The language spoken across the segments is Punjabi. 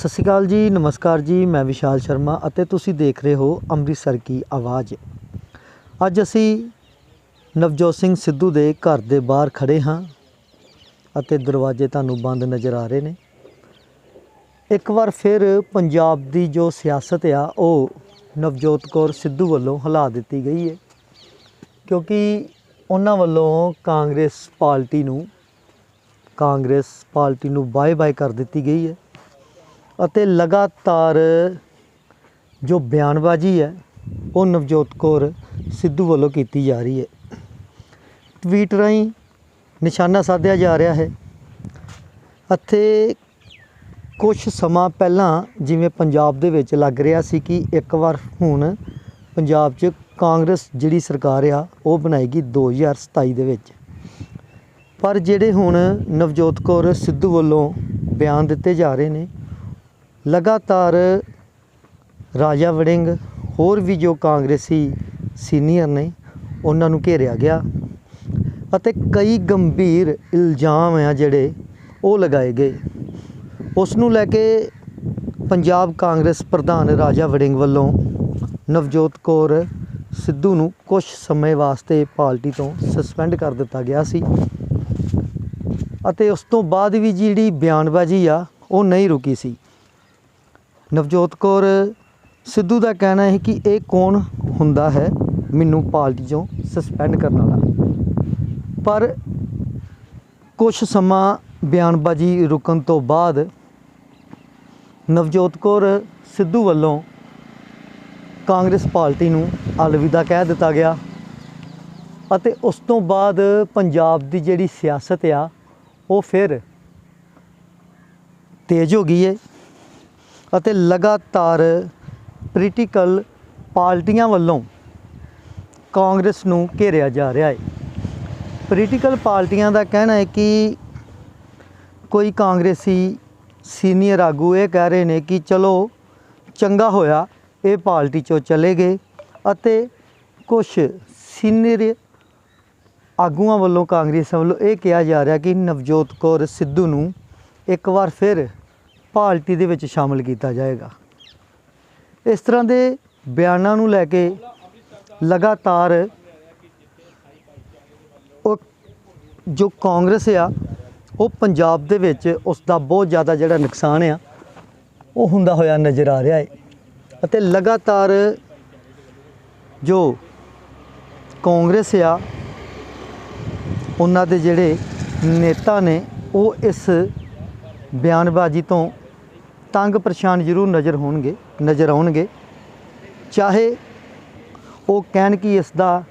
ਸਤਿ ਸ਼੍ਰੀ ਅਕਾਲ ਜੀ, ਨਮਸਕਾਰ ਜੀ, ਮੈਂ ਵਿਸ਼ਾਲ ਸ਼ਰਮਾ ਅਤੇ ਤੁਸੀਂ ਦੇਖ ਰਹੇ ਹੋ ਅੰਮ੍ਰਿਤਸਰ ਕੀ ਆਵਾਜ਼। ਅੱਜ ਅਸੀਂ ਨਵਜੋਤ ਸਿੰਘ ਸਿੱਧੂ ਦੇ ਘਰ ਦੇ ਬਾਹਰ ਖੜੇ ਹਾਂ ਅਤੇ ਦਰਵਾਜ਼ੇ ਤੁਹਾਨੂੰ ਬੰਦ ਨਜ਼ਰ ਆ ਰਹੇ ਨੇ। ਇੱਕ ਵਾਰ ਫਿਰ ਪੰਜਾਬ ਦੀ ਜੋ ਸਿਆਸਤ ਆ, ਉਹ ਨਵਜੋਤ ਕੌਰ ਸਿੱਧੂ ਵੱਲੋਂ ਹਿਲਾ ਦਿੱਤੀ ਗਈ ਹੈ ਕਿਉਂਕਿ ਉਹਨਾਂ ਵੱਲੋਂ ਕਾਂਗਰਸ ਪਾਰਟੀ ਨੂੰ, ਕਾਂਗਰਸ ਪਾਰਟੀ ਨੂੰ ਬਾਏ ਬਾਏ ਕਰ ਦਿੱਤੀ ਗਈ ਹੈ। ਅਤੇ ਲਗਾਤਾਰ ਜੋ ਬਿਆਨਬਾਜ਼ੀ ਹੈ, ਉਹ ਨਵਜੋਤ ਕੌਰ ਸਿੱਧੂ ਵੱਲੋਂ ਕੀਤੀ ਜਾ ਰਹੀ ਹੈ। ਟਵੀਟ ਰਾਹੀਂ ਨਿਸ਼ਾਨਾ ਸਾਧਿਆ ਜਾ ਰਿਹਾ ਹੈ ਅਤੇ ਕੁਝ ਸਮਾਂ ਪਹਿਲਾਂ ਜਿਵੇਂ ਪੰਜਾਬ ਦੇ ਵਿੱਚ ਲੱਗ ਰਿਹਾ ਸੀ ਕਿ ਇੱਕ ਵਾਰ ਹੁਣ ਪੰਜਾਬ 'ਚ ਕਾਂਗਰਸ ਜਿਹੜੀ ਸਰਕਾਰ ਆ, ਉਹ ਬਣਾਏਗੀ 2027 ਦੇ ਵਿੱਚ। ਪਰ ਜਿਹੜੇ ਹੁਣ ਨਵਜੋਤ ਕੌਰ ਸਿੱਧੂ ਵੱਲੋਂ ਬਿਆਨ ਦਿੱਤੇ ਜਾ ਰਹੇ ਨੇ ਲਗਾਤਾਰ ਰਾਜਾ ਵੜਿੰਗ, ਹੋਰ ਵੀ ਜੋ ਕਾਂਗਰਸੀ ਸੀਨੀਅਰ ਨੇ, ਉਹਨਾਂ ਨੂੰ ਘੇਰਿਆ ਗਿਆ ਅਤੇ ਕਈ ਗੰਭੀਰ ਇਲਜ਼ਾਮ ਆ ਜਿਹੜੇ ਉਹ ਲਗਾਏ ਗਏ। ਉਸ ਨੂੰ ਲੈ ਕੇ ਪੰਜਾਬ ਕਾਂਗਰਸ ਪ੍ਰਧਾਨ ਰਾਜਾ ਵੜਿੰਗ ਵੱਲੋਂ ਨਵਜੋਤ ਕੌਰ ਸਿੱਧੂ ਨੂੰ ਕੁਝ ਸਮੇਂ ਵਾਸਤੇ ਪਾਰਟੀ ਤੋਂ ਸਸਪੈਂਡ ਕਰ ਦਿੱਤਾ ਗਿਆ ਸੀ ਅਤੇ ਉਸ ਤੋਂ ਬਾਅਦ ਵੀ ਜਿਹੜੀ ਬਿਆਨਬਾਜ਼ੀ ਆ, ਉਹ ਨਹੀਂ ਰੁਕੀ ਸੀ। ਨਵਜੋਤ ਕੌਰ, ਸਿੱਧੂ ਦਾ ਕਹਿਣਾ ਹੈ ਕਿ ਇਹ ਕੌਣ ਹੁੰਦਾ ਹੈ ਮੈਨੂੰ ਪਾਰਟੀ ਚੋਂ ਸਸਪੈਂਡ ਕਰਨ ਵਾਲਾ। ਪਰ ਕੁਝ ਸਮਾਂ ਬਿਆਨਬਾਜ਼ੀ ਰੁਕਣ ਤੋਂ ਬਾਅਦ ਨਵਜੋਤ ਕੌਰ ਸਿੱਧੂ ਵੱਲੋਂ ਕਾਂਗਰਸ ਪਾਰਟੀ ਨੂੰ ਅਲਵਿਦਾ ਕਹਿ ਦਿੱਤਾ ਗਿਆ ਅਤੇ ਉਸ ਤੋਂ ਬਾਅਦ ਪੰਜਾਬ ਦੀ ਜਿਹੜੀ ਸਿਆਸਤ ਆ, ਉਹ ਫਿਰ ਤੇਜ਼ ਹੋ ਗਈ ਹੈ ਅਤੇ ਲਗਾਤਾਰ ਪੋਲੀਟੀਕਲ ਪਾਰਟੀਆਂ ਵੱਲੋਂ ਕਾਂਗਰਸ ਨੂੰ ਘੇਰਿਆ ਜਾ ਰਿਹਾ ਹੈ। ਪੋਲੀਟੀਕਲ ਪਾਰਟੀਆਂ ਦਾ ਕਹਿਣਾ ਹੈ ਕਿ ਕੋਈ ਕਾਂਗਰਸੀ ਸੀਨੀਅਰ ਆਗੂ ਇਹ ਕਹਿ ਰਹੇ ਨੇ ਕਿ ਚਲੋ ਚੰਗਾ ਹੋਇਆ, ਇਹ ਪਾਰਟੀ ਚੋਂ ਚਲੇ ਗਏ ਅਤੇ ਕੁਝ ਸੀਨੀਅਰ ਆਗੂਆਂ ਵੱਲੋਂ ਕਾਂਗਰਸ ਵੱਲੋਂ ਇਹ ਕਿਹਾ ਜਾ ਰਿਹਾ ਕਿ ਨਵਜੋਤ ਕੌਰ ਸਿੱਧੂ ਨੂੰ ਇੱਕ ਵਾਰ ਫਿਰ ਪਾਰਟੀ ਦੇ ਵਿੱਚ ਸ਼ਾਮਲ ਕੀਤਾ ਜਾਏਗਾ। ਇਸ ਤਰ੍ਹਾਂ ਦੇ ਬਿਆਨਾਂ ਨੂੰ ਲੈ ਕੇ ਲਗਾਤਾਰ ਉਹ ਜੋ ਕਾਂਗਰਸ ਆ, ਉਹ ਪੰਜਾਬ ਦੇ ਵਿੱਚ ਉਸ ਦਾ ਬਹੁਤ ਜ਼ਿਆਦਾ ਜਿਹੜਾ ਨੁਕਸਾਨ ਆ, ਉਹ ਹੁੰਦਾ ਹੋਇਆ ਨਜ਼ਰ ਆ ਰਿਹਾ ਹੈ ਅਤੇ ਲਗਾਤਾਰ ਜੋ ਕਾਂਗਰਸ ਆ, ਉਹਨਾਂ ਦੇ ਜਿਹੜੇ ਨੇਤਾ ਨੇ, ਉਹ ਇਸ ਬਿਆਨਬਾਜ਼ੀ ਤੋਂ ਤੰਗ ਪਰੇਸ਼ਾਨ ਜ਼ਰੂਰ ਨਜ਼ਰ ਹੋਣਗੇ, ਨਜ਼ਰ ਆਉਣਗੇ। ਚਾਹੇ ਉਹ ਕਹਿਣ ਕਿ ਇਸ ਦਾ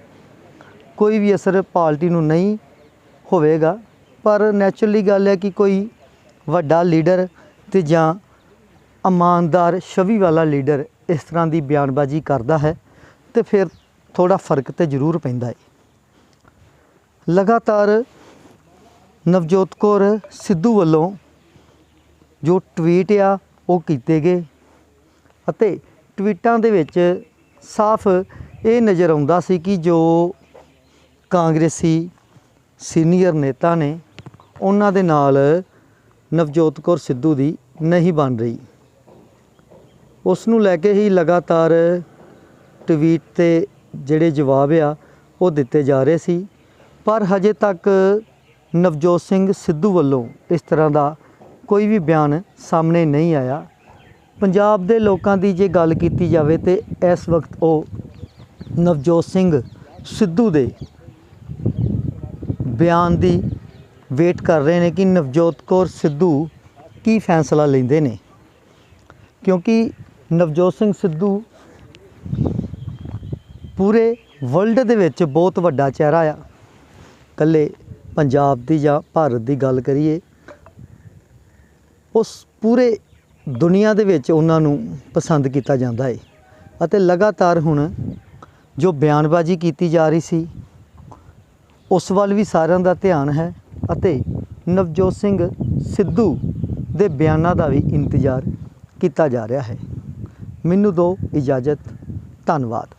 ਕੋਈ ਵੀ ਅਸਰ ਪਾਰਟੀ ਨੂੰ ਨਹੀਂ ਹੋਵੇਗਾ, ਪਰ ਨੈਚੁਰਲੀ ਗੱਲ ਹੈ ਕਿ ਕੋਈ ਵੱਡਾ ਲੀਡਰ ਤੇ ਜਾਂ ਇਮਾਨਦਾਰ, ਛਵੀ ਵਾਲਾ ਲੀਡਰ ਇਸ ਤਰ੍ਹਾਂ ਦੀ ਬਿਆਨਬਾਜ਼ੀ ਕਰਦਾ ਹੈ ਤੇ ਫਿਰ ਥੋੜਾ ਫ਼ਰਕ ਤੇ ਜ਼ਰੂਰ ਪੈਂਦਾ ਹੈ। ਲਗਾਤਾਰ ਨਵਜੋਤ ਕੌਰ ਸਿੱਧੂ ਵੱਲੋਂ ਜੋ ਟਵੀਟ ਆ ਉਹ ਕੀਤੇ ਗਏ ਅਤੇ ਟਵੀਟਾਂ ਦੇ ਵਿੱਚ ਸਾਫ਼ ਇਹ ਨਜ਼ਰ ਆਉਂਦਾ ਸੀ ਕਿ ਜੋ ਕਾਂਗਰਸੀ ਸੀਨੀਅਰ ਨੇਤਾ ਨੇ ਉਹਨਾਂ ਦੇ ਨਾਲ ਨਵਜੋਤ ਕੌਰ ਸਿੱਧੂ ਦੀ ਨਹੀਂ ਬਣ ਰਹੀ। ਉਸ ਨੂੰ ਲੈ ਕੇ ਹੀ ਲਗਾਤਾਰ ਟਵੀਟ ਤੇ ਜਿਹੜੇ ਜਵਾਬ ਆ, ਉਹ ਦਿੱਤੇ ਜਾ ਰਹੇ ਸੀ। ਪਰ ਹਜੇ ਤੱਕ ਨਵਜੋਤ ਸਿੰਘ ਸਿੱਧੂ ਵੱਲੋਂ ਇਸ ਤਰ੍ਹਾਂ ਦਾ ਕੋਈ ਵੀ ਬਿਆਨ ਸਾਹਮਣੇ ਨਹੀਂ ਆਇਆ। ਪੰਜਾਬ ਦੇ ਲੋਕਾਂ ਦੀ ਜੇ ਗੱਲ ਕੀਤੀ ਜਾਵੇ ਤੇ ਇਸ ਵਕਤ ਉਹ ਨਵਜੋਤ ਸਿੰਘ ਸਿੱਧੂ ਦੇ ਬਿਆਨ ਦੀ ਵੇਟ ਕਰ ਰਹੇ ਨੇ ਕਿ ਨਵਜੋਤ ਕੌਰ ਸਿੱਧੂ ਕੀ ਫੈਸਲਾ ਲੈਂਦੇ ਨੇ। ਕਿਉਂਕਿ ਨਵਜੋਤ ਸਿੰਘ ਸਿੱਧੂ ਪੂਰੇ ਵਰਲਡ ਦੇ ਵਿੱਚ ਬਹੁਤ ਵੱਡਾ ਚਿਹਰਾ ਆ। ਕੱਲੇ ਪੰਜਾਬ ਦੀ ਜਾਂ ਭਾਰਤ ਦੀ ਗੱਲ ਕਰੀਏ ਉਸ ਪੂਰੇ ਦੁਨੀਆ ਦੇ ਵਿੱਚ ਉਹਨਾਂ ਨੂੰ ਪਸੰਦ ਕੀਤਾ ਜਾਂਦਾ ਹੈ ਅਤੇ ਲਗਾਤਾਰ ਹੁਣ ਜੋ ਬਿਆਨਬਾਜ਼ੀ ਕੀਤੀ ਜਾ ਰਹੀ ਸੀ, ਉਸ ਵੱਲ ਵੀ ਸਾਰਿਆਂ ਦਾ ਧਿਆਨ ਹੈ ਅਤੇ ਨਵਜੋਤ ਸਿੰਘ ਸਿੱਧੂ ਦੇ ਬਿਆਨਾਂ ਦਾ ਵੀ ਇੰਤਜ਼ਾਰ ਕੀਤਾ ਜਾ ਰਿਹਾ ਹੈ। ਮੈਨੂੰ ਦਿਓ ਇਜਾਜ਼ਤ। ਧੰਨਵਾਦ।